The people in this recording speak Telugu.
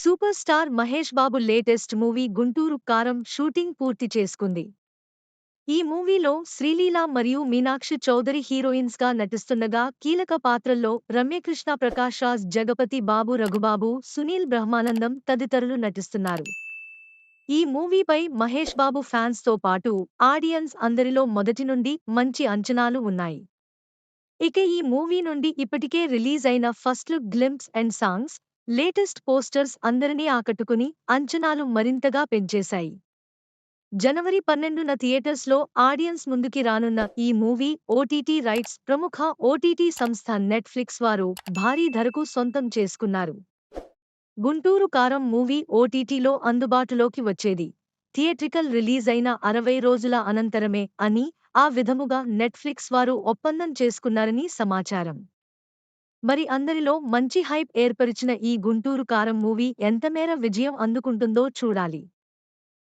Super star Mahesh Babu latest movie Guntur Kaaram shooting పూర్తి చేసుకుంది. ఈ మూవీలో శ్రీలీల మరియు మీనాక్షి చౌదరి హీరోయిన్స్గా నటిస్తుండగా కీలక పాత్రల్లో రమ్యకృష్ణ ప్రకాష్ రాజ్ జగపతి బాబు రఘుబాబు సునీల్ బ్రహ్మానందం తదితరులు నటిస్తున్నారు. ఈ మూవీపై మహేష్ బాబు ఫ్యాన్స్తో పాటు ఆడియన్స్ అందరిలో మొదటి నుండి మంచి అంచనాలు ఉన్నాయి. ఇక ఈ మూవీ నుండి ఇప్పటికే రిలీజ్ అయిన first look glimpse and songs latest posters అందరినీ ఆకట్టుకుని అంచనాలు మరింతగా పెంచేశాయి. జనవరి పన్నెండున థియేటర్స్లో ఆడియన్స్ ముందుకి రానున్న ఈ మూవీ ఓటీటీ రైట్స్ ప్రముఖ ఓటీటీ సంస్థ నెట్ఫ్లిక్స్ వారు భారీ ధరకు సొంతం చేసుకున్నారు. గుంటూరు కారం మూవీ ఓటీటీలో అందుబాటులోకి వచ్చేది. థియేట్రికల్ రిలీజ్ అయిన అరవై రోజుల అనంతరమే అని ఆ విధముగా నెట్ఫ్లిక్స్ వారు ఒప్పందం చేసుకున్నారని సమాచారం. మరి అందరిలో మంచి హైప్ ఏర్పరిచిన ఈ గుంటూరు కారం మూవీ ఎంతమేర విజయం అందుకుంటుందో చూడాలి.